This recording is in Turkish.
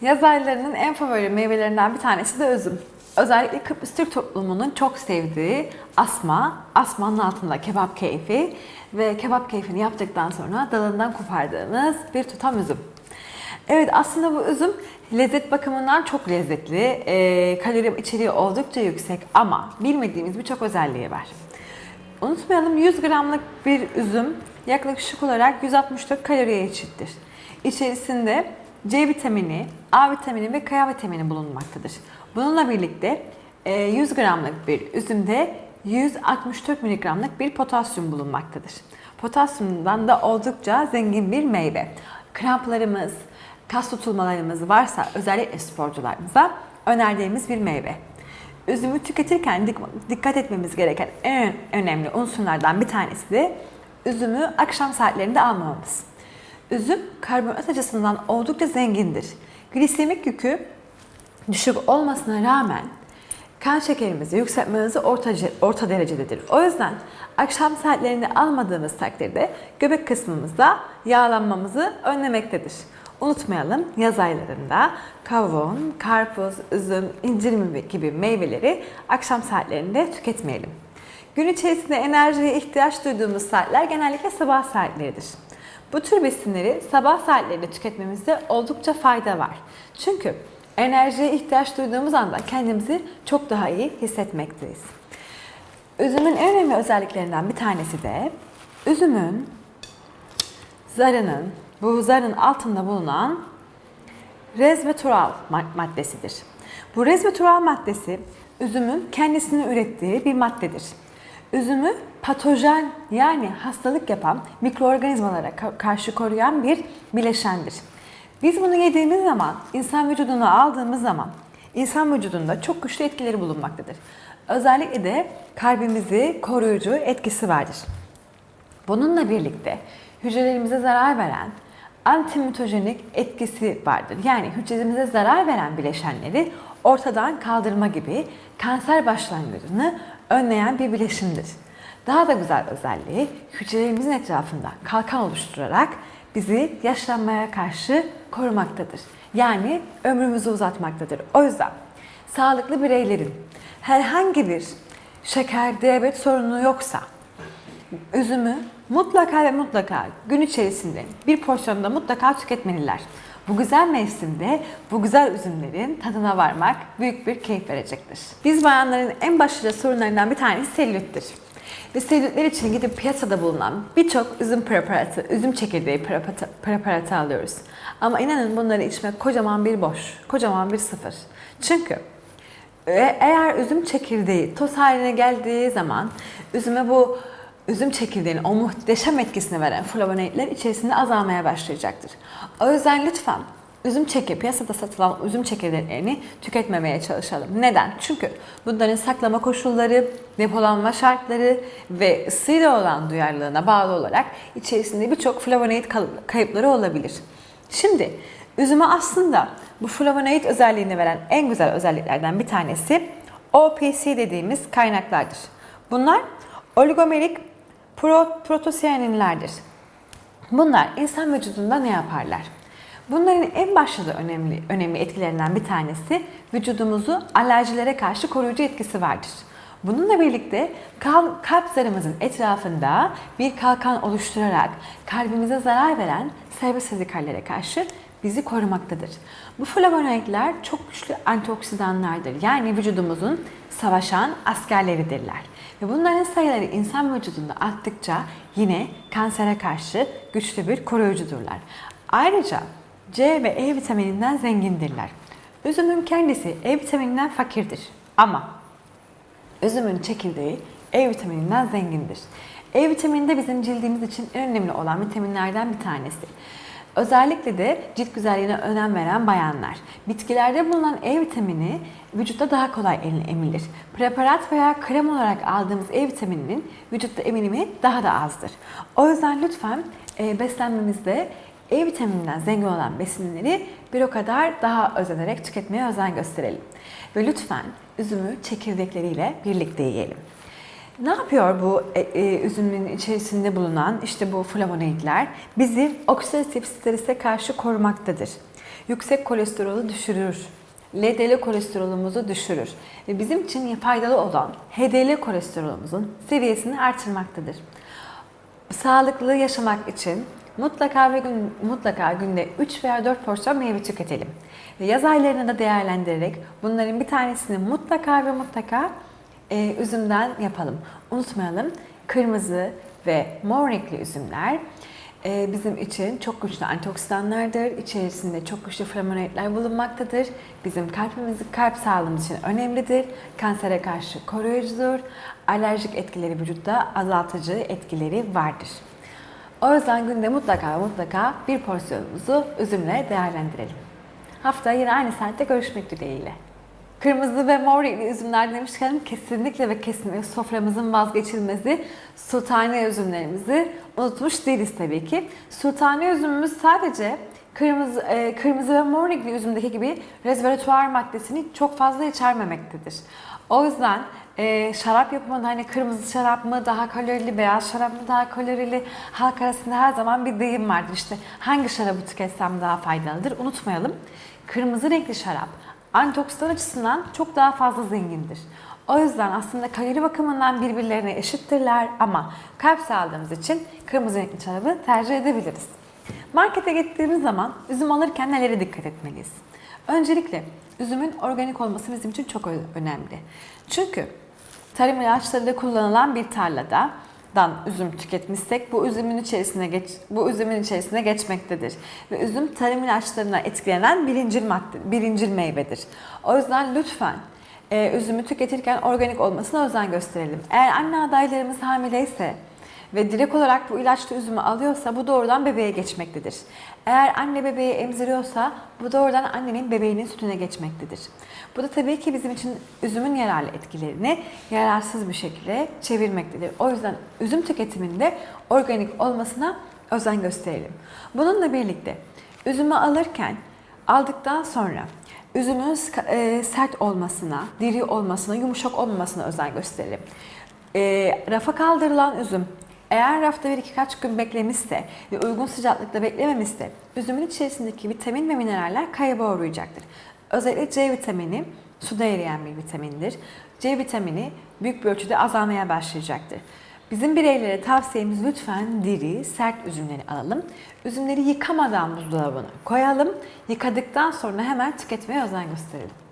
Yaz aylarının en favori meyvelerinden bir tanesi de üzüm. Özellikle Kıbrıs Türk toplumunun çok sevdiği asma, asmanın altında kebap keyfi ve kebap keyfini yaptıktan sonra dalından kopardığımız bir tutam üzüm. Evet aslında bu üzüm lezzet bakımından çok lezzetli, ee, kalori içeriği oldukça yüksek ama bilmediğimiz birçok özelliği var. Unutmayalım 100 gramlık bir üzüm yaklaşık olarak 164 kaloriye eşittir. İçerisinde C vitamini, A vitamini ve K vitamini bulunmaktadır. Bununla birlikte e, 100 gramlık bir üzümde 164 miligramlık bir potasyum bulunmaktadır. Potasyumdan da oldukça zengin bir meyve. Kramplarımız, kas tutulmalarımız varsa özellikle sporcularımıza önerdiğimiz bir meyve. Üzümü tüketirken dik- dikkat etmemiz gereken en önemli unsurlardan bir tanesi de üzümü akşam saatlerinde almamamız. Üzüm karbonhidrat açısından oldukça zengindir. Glisemik yükü düşük olmasına rağmen kan şekerimizi yükseltmemizi orta, orta derecededir. O yüzden akşam saatlerinde almadığımız takdirde göbek kısmımızda yağlanmamızı önlemektedir. Unutmayalım yaz aylarında kavun, karpuz, üzüm, incir gibi meyveleri akşam saatlerinde tüketmeyelim. Gün içerisinde enerjiye ihtiyaç duyduğumuz saatler genellikle sabah saatleridir. Bu tür besinleri sabah saatlerinde tüketmemizde oldukça fayda var. Çünkü enerjiye ihtiyaç duyduğumuz anda kendimizi çok daha iyi hissetmekteyiz. Üzümün en önemli özelliklerinden bir tanesi de üzümün zarının, bu zarın altında bulunan resveratrol ma- maddesidir. Bu resveratrol maddesi üzümün kendisini ürettiği bir maddedir. Üzümü patojen yani hastalık yapan mikroorganizmalara ka- karşı koruyan bir bileşendir. Biz bunu yediğimiz zaman, insan vücuduna aldığımız zaman insan vücudunda çok güçlü etkileri bulunmaktadır. Özellikle de kalbimizi koruyucu etkisi vardır. Bununla birlikte hücrelerimize zarar veren antimitojenik etkisi vardır. Yani hücremize zarar veren bileşenleri ortadan kaldırma gibi kanser başlangıcını önleyen bir bileşimdir. Daha da güzel özelliği hücrelerimizin etrafında kalkan oluşturarak bizi yaşlanmaya karşı korumaktadır. Yani ömrümüzü uzatmaktadır. O yüzden sağlıklı bireylerin herhangi bir şeker, diyabet sorunu yoksa üzümü mutlaka ve mutlaka gün içerisinde bir porsiyonda mutlaka tüketmeliler. Bu güzel mevsimde bu güzel üzümlerin tadına varmak büyük bir keyif verecektir. Biz bayanların en başlıca sorunlarından bir tanesi selülittir. Ve selülitler için gidip piyasada bulunan birçok üzüm preparatı, üzüm çekirdeği preparatı, alıyoruz. Ama inanın bunları içmek kocaman bir boş, kocaman bir sıfır. Çünkü e- eğer üzüm çekirdeği toz haline geldiği zaman üzüme bu üzüm çekirdeğinin o muhteşem etkisini veren flavonoidler içerisinde azalmaya başlayacaktır. O yüzden lütfen üzüm çekirdeği, piyasada satılan üzüm çekirdeğlerini tüketmemeye çalışalım. Neden? Çünkü bunların saklama koşulları, depolanma şartları ve ısıyla olan duyarlılığına bağlı olarak içerisinde birçok flavonoid kayıpları olabilir. Şimdi üzüme aslında bu flavonoid özelliğini veren en güzel özelliklerden bir tanesi OPC dediğimiz kaynaklardır. Bunlar oligomerik pro, protosiyaninlerdir. Bunlar insan vücudunda ne yaparlar? Bunların en başta da önemli önemli etkilerinden bir tanesi vücudumuzu alerjilere karşı koruyucu etkisi vardır. Bununla birlikte kal- kalp zarımızın etrafında bir kalkan oluşturarak kalbimize zarar veren serbest radikallere karşı bizi korumaktadır. Bu flavonoidler çok güçlü antioksidanlardır. Yani vücudumuzun savaşan askerleridirler. Ve bunların sayıları insan vücudunda arttıkça yine kansere karşı güçlü bir koruyucudurlar. Ayrıca C ve E vitamininden zengindirler. Üzümün kendisi E vitamininden fakirdir. Ama Üzümün çekirdeği E vitamininden zengindir. E vitamini de bizim cildimiz için en önemli olan vitaminlerden bir tanesi. Özellikle de cilt güzelliğine önem veren bayanlar. Bitkilerde bulunan E vitamini vücutta daha kolay emilir. Preparat veya krem olarak aldığımız E vitamininin vücutta emilimi daha da azdır. O yüzden lütfen e, beslenmemizde E vitamininden zengin olan besinleri bir o kadar daha özenerek tüketmeye özen gösterelim. Ve lütfen üzümü çekirdekleriyle birlikte yiyelim. Ne yapıyor bu e, e, üzümün içerisinde bulunan işte bu flavonoidler? Bizi oksidatif strese karşı korumaktadır. Yüksek kolesterolü düşürür. LDL kolesterolümüzü düşürür. Ve bizim için faydalı olan HDL kolesterolümüzün seviyesini artırmaktadır. Sağlıklı yaşamak için mutlaka ve gün, mutlaka günde 3 veya 4 porsiyon meyve tüketelim. Ve yaz aylarını da değerlendirerek bunların bir tanesini mutlaka ve mutlaka e, üzümden yapalım. Unutmayalım kırmızı ve mor renkli üzümler e, bizim için çok güçlü antioksidanlardır. İçerisinde çok güçlü flavonoidler bulunmaktadır. Bizim kalbimizi, kalp sağlığımız için önemlidir. Kansere karşı koruyucudur. Alerjik etkileri vücutta azaltıcı etkileri vardır. O yüzden günde mutlaka mutlaka bir porsiyonumuzu üzümle değerlendirelim. Haftaya yine aynı saatte görüşmek dileğiyle. Kırmızı ve mor üzümler demişken kesinlikle ve kesinlikle soframızın vazgeçilmezi sultani üzümlerimizi unutmuş değiliz tabii ki. Sultani üzümümüz sadece kırmızı, e, kırmızı ve mor renkli üzümdeki gibi resveratrol maddesini çok fazla içermemektedir. O yüzden e, şarap yapımında hani kırmızı şarap mı daha kalorili, beyaz şarap mı daha kalorili halk arasında her zaman bir deyim vardır. İşte hangi şarabı tüketsem daha faydalıdır unutmayalım. Kırmızı renkli şarap antioksidan açısından çok daha fazla zengindir. O yüzden aslında kalori bakımından birbirlerine eşittirler ama kalp sağlığımız için kırmızı renkli şarabı tercih edebiliriz. Markete gittiğimiz zaman üzüm alırken nelere dikkat etmeliyiz? Öncelikle üzümün organik olması bizim için çok önemli. Çünkü tarım ilaçlarıyla kullanılan bir tarlada dan üzüm tüketmişsek bu üzümün içerisine geç, bu üzümün içerisine geçmektedir. Ve üzüm tarım ilaçlarına etkilenen birincil madde, birincil meyvedir. O yüzden lütfen e, üzümü tüketirken organik olmasına özen gösterelim. Eğer anne adaylarımız hamileyse ve direkt olarak bu ilaçlı üzümü alıyorsa bu doğrudan bebeğe geçmektedir. Eğer anne bebeği emziriyorsa bu doğrudan annenin bebeğinin sütüne geçmektedir. Bu da tabii ki bizim için üzümün yararlı etkilerini yararsız bir şekilde çevirmektedir. O yüzden üzüm tüketiminde organik olmasına özen gösterelim. Bununla birlikte üzümü alırken aldıktan sonra üzümün e, sert olmasına, diri olmasına, yumuşak olmamasına özen gösterelim. E, rafa kaldırılan üzüm eğer rafta bir iki kaç gün beklemişse ve uygun sıcaklıkta beklememişse üzümün içerisindeki vitamin ve mineraller kayba uğrayacaktır. Özellikle C vitamini suda eriyen bir vitamindir. C vitamini büyük bir ölçüde azalmaya başlayacaktır. Bizim bireylere tavsiyemiz lütfen diri, sert üzümleri alalım. Üzümleri yıkamadan buzdolabına koyalım. Yıkadıktan sonra hemen tüketmeye özen gösterelim.